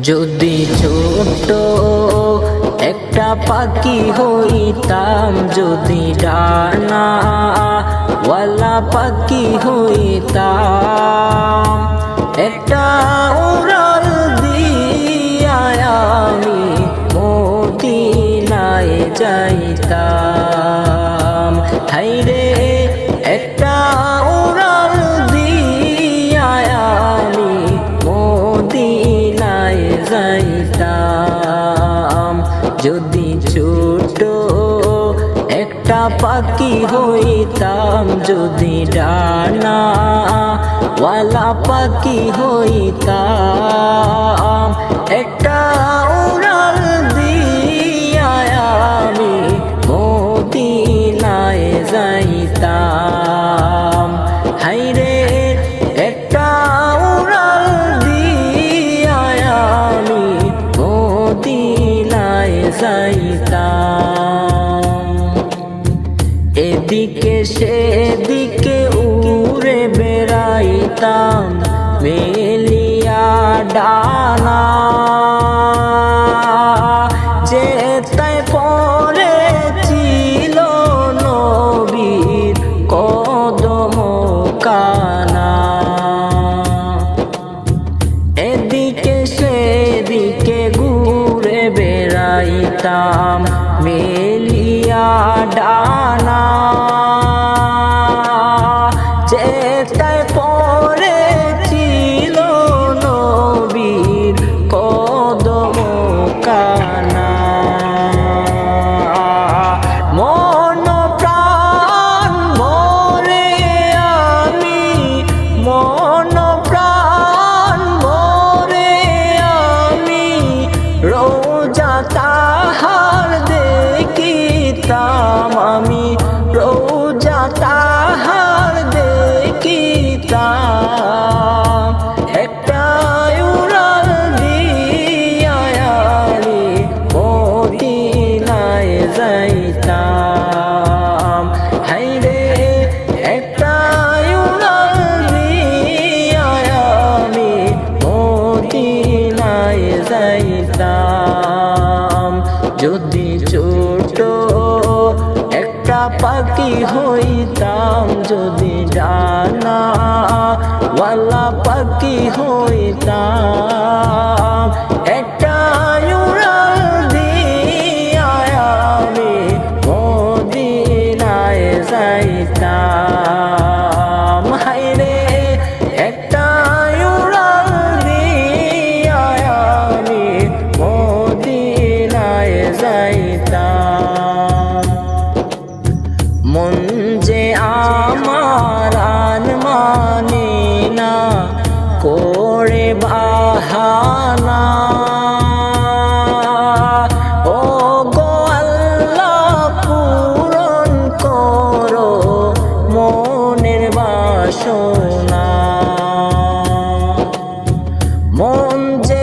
যদি ছোট একটা পাখি হইতাম, যদি ডানা পাখি হইতাম, একটা উড়াল দিয়া আমি মদিনায় যাইতাম। হাইরে যাইতাম। যদি ছোট একটা পাখি হইতাম, যদি ডানা পাখি হইতাম, একটা উড়াল দিয়া আমি মদিনায় যাইতাম। এদিকে সেদিকে উড়ে বেড়াইতাম, মেলিয়া ডানা। যে তাই পরে ছিল কানা। এদিকে সেদিকে ঘুরে বেড়াইতাম ডানা। চেষ্টায় পরে ছিল নবীর কদম কানা মন প্রাণ মরে আমি, মন প্রাণ মরে আমি, রোজা তাহার দেখিতাম আমি, রোজা তাহার দেখিতাম। একটা উড়াল দিয়া আমি মদিনায় যাইতাম। হাইরে একটা উড়াল দিয়া আমি মদিনায় যাইতাম। যদি হইতাম যদি জানা ওয়ালা পাখি হইতাম। একটা যে